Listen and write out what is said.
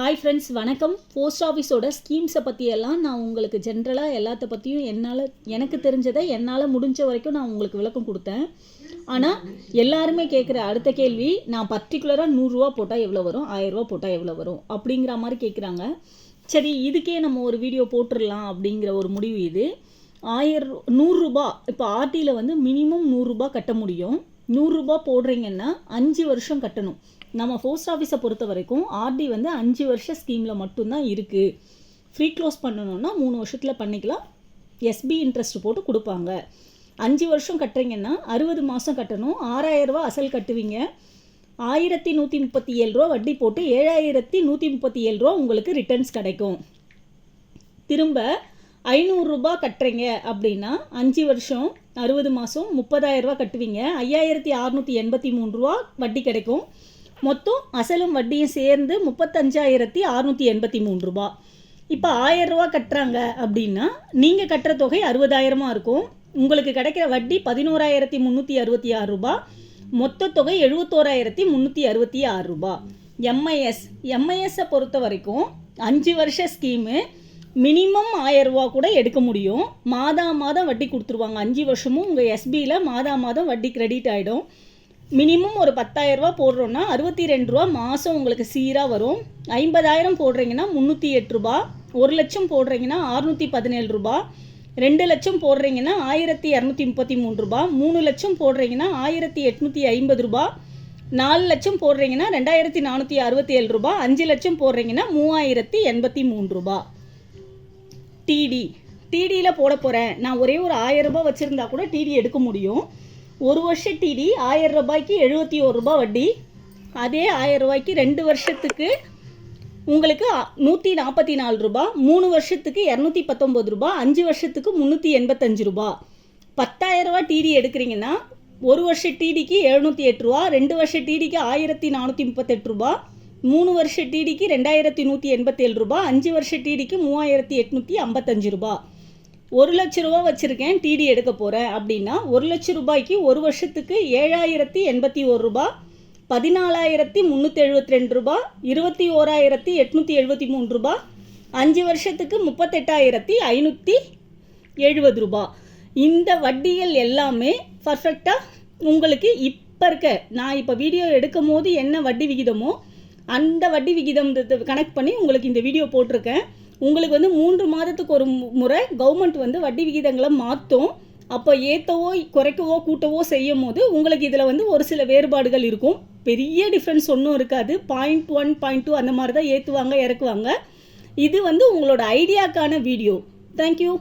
Hi friends வணக்கம். Post ஆஃபீஸோட ஸ்கீம்ஸை பற்றியெல்லாம் நான் உங்களுக்கு ஜென்ரலாக எல்லாத்த பற்றியும் என்னால் எனக்கு தெரிஞ்சதை என்னால் முடிஞ்ச வரைக்கும் நான் உங்களுக்கு விளக்கம் கொடுத்தேன். ஆனால் எல்லாருமே கேட்குற அடுத்த கேள்வி நான் பர்டிகுலராக நூறுரூவா போட்டால் எவ்வளோ வரும்? ஆயிரரூவா போட்டால் எவ்வளோ வரும்? அப்படிங்கிற மாதிரி கேட்குறாங்க சரி இதுக்கே நம்ம ஒரு வீடியோ போட்டுடலாம் அப்படிங்கிற ஒரு முடிவு இது. ஆயிரம் நூறுரூபா இப்போ ஆர்டியில் வந்து மினிமம் நூறுரூபா கட்ட முடியும். நூறுரூபா போடுறீங்கன்னா அஞ்சு வருஷம் கட்டணும். நம்ம போஸ்ட் ஆஃபீஸை பொறுத்த வரைக்கும் ஆர்டி வந்து அஞ்சு வருஷ ஸ்கீமில் மட்டும்தான் இருக்குது ஃப்ரீ க்ளோஸ் பண்ணணுன்னா மூணு வருஷத்தில் பண்ணிக்கலாம். எஸ்பி இன்ட்ரெஸ்ட் போட்டு கொடுப்பாங்க. அஞ்சு வருஷம் கட்டுறீங்கன்னா அறுபது மாதம் கட்டணும். ஆறாயிரரூவா அசல் கட்டுவீங்க. ஆயிரத்தி நூற்றி முப்பத்தி ஏழு ரூபா வட்டி போட்டு ஏழாயிரத்தி நூற்றி முப்பத்தி ஏழு ரூபா உங்களுக்கு ரிட்டர்ன்ஸ் கிடைக்கும். திரும்ப ஐநூறுரூபா கட்டுறீங்க அப்படின்னா அஞ்சு வருஷம் அறுபது மாதம் முப்பதாயிரரூபா கட்டுவீங்க. ஐயாயிரத்தி அறநூற்றி எண்பத்தி மூணு ரூபா வட்டி கிடைக்கும். மொத்தம் அசலும் வட்டியும் சேர்ந்து முப்பத்தஞ்சாயிரத்தி அறுநூற்றி எண்பத்தி மூணு ரூபா. இப்போ ஆயிரரூவா கட்டுறாங்க அப்படின்னா நீங்கள் கட்டுற தொகை அறுபதாயிரமாக இருக்கும். உங்களுக்கு கிடைக்கிற வட்டி பதினோராயிரத்தி முந்நூற்றி அறுபத்தி ஆறு ரூபா. மொத்த தொகை எழுபத்தோராயிரத்தி முந்நூற்றி அறுபத்தி ஆறு ரூபா. எம்ஐஎஸ் எம்ஐஎஸ்ஸை பொறுத்த வரைக்கும் அஞ்சு வருஷ ஸ்கீமு மினிமம் ஆயரூவா கூட எடுக்க முடியும். மாதா மாதம் வட்டி கொடுத்துருவாங்க. அஞ்சு வருஷமும் உங்கள் எஸ்பியில் மாதா மாதம் வட்டி கிரெடிட் ஆகிடும் மினிமம் ஒரு பத்தாயிரரூபா போடுறோன்னா அறுபத்தி ரெண்டு ரூபா மாதம் உங்களுக்கு சீராக வரும். ஐம்பதாயிரம் போடுறீங்கன்னா முந்நூற்றி எட்டு ரூபா ஒரு லட்சம் போடுறீங்கன்னா அறுநூற்றி பதினேழு ரூபா ரெண்டு லட்சம் போடுறீங்கன்னா ஆயிரத்தி இரநூத்தி முப்பத்தி மூணு ரூபா மூணு லட்சம் போடுறீங்கன்னா ஆயிரத்தி எட்நூற்றி ஐம்பது ரூபா நாலு லட்சம் போடுறீங்கன்னா ரெண்டாயிரத்தி நானூற்றி அறுபத்தி ஏழு ரூபா அஞ்சு லட்சம் போடுறீங்கன்னா மூவாயிரத்தி எண்பத்தி மூணு ரூபா டிடி டிடியில் போட போகிறேன் நான் ஒரே ஒரு ஆயிரம் ரூபாய் வச்சுருந்தா கூட டிடி எடுக்க முடியும். ஒரு வருஷ டிடி ஆயிரம் ரூபாய்க்கு எழுபத்தி ஒரு ரூபாய் வட்டி. அதே ஆயிரம் ரூபாய்க்கு ரெண்டு வருஷத்துக்கு உங்களுக்கு நூற்றி நாற்பத்தி நாலு ரூபா மூணு வருஷத்துக்கு இரநூத்தி பத்தொம்பது ரூபா அஞ்சு வருஷத்துக்கு முந்நூற்றி எண்பத்தஞ்சு ரூபா. பத்தாயிரம் ரூபா டிடி எடுக்கிறீங்கன்னா ஒரு வருஷ டிடிக்கு எழுநூற்றி எட்டு ரூபா ரெண்டு வருஷ டிடிக்கு ஆயிரத்தி நானூற்றி முப்பத்தெட்டு ரூபா மூணு வருஷ டிடிக்கு ரெண்டாயிரத்தி நூற்றி எண்பத்தேழு ரூபா அஞ்சு வருஷ டிடிக்கு மூவாயிரத்தி எட்நூற்றி ஐம்பத்தஞ்சு ரூபா. ஒரு லட்ச ரூபா வச்சுருக்கேன் டிடி எடுக்க போகிறேன் அப்படின்னா ஒரு லட்ச ரூபாய்க்கு ஒரு வருஷத்துக்கு ஏழாயிரத்தி எண்பத்தி ஒரு ரூபா பதினாலாயிரத்தி முந்நூற்றி எழுபத்தி ரெண்டு ரூபா இருபத்தி ஓராயிரத்தி எட்நூற்றி எழுபத்தி மூணு ரூபா அஞ்சு வருஷத்துக்கு முப்பத்தெட்டாயிரத்தி ஐநூற்றி எழுபது ரூபா. இந்த வட்டிகள் எல்லாமே பர்ஃபெக்டாக உங்களுக்கு இப்போ இருக்க நான் இப்போ வீடியோ எடுக்கும் போது என்ன வட்டி விகிதமோ அந்த வட்டி விகிதம் கனெக்ட் பண்ணி உங்களுக்கு இந்த வீடியோ போட்டிருக்கேன். உங்களுக்கு வந்து மூன்று மாதத்துக்கு ஒரு முறை கவர்மெண்ட் வந்து வட்டி விகிதங்களை மாற்றும் அப்போ ஏற்றவோ குறைக்கவோ கூட்டவோ செய்யும் போது உங்களுக்கு இதில் வந்து ஒரு சில வேறுபாடுகள் இருக்கும். பெரிய டிஃப்ரென்ஸ் ஒன்றும் இருக்காது. பாயிண்ட் ஒன் பாயிண்ட் டூ அந்த மாதிரி தான் ஏற்றுவாங்க இறக்குவாங்க. இது வந்து உங்களோட ஐடியாக்கான வீடியோ தேங்க்யூ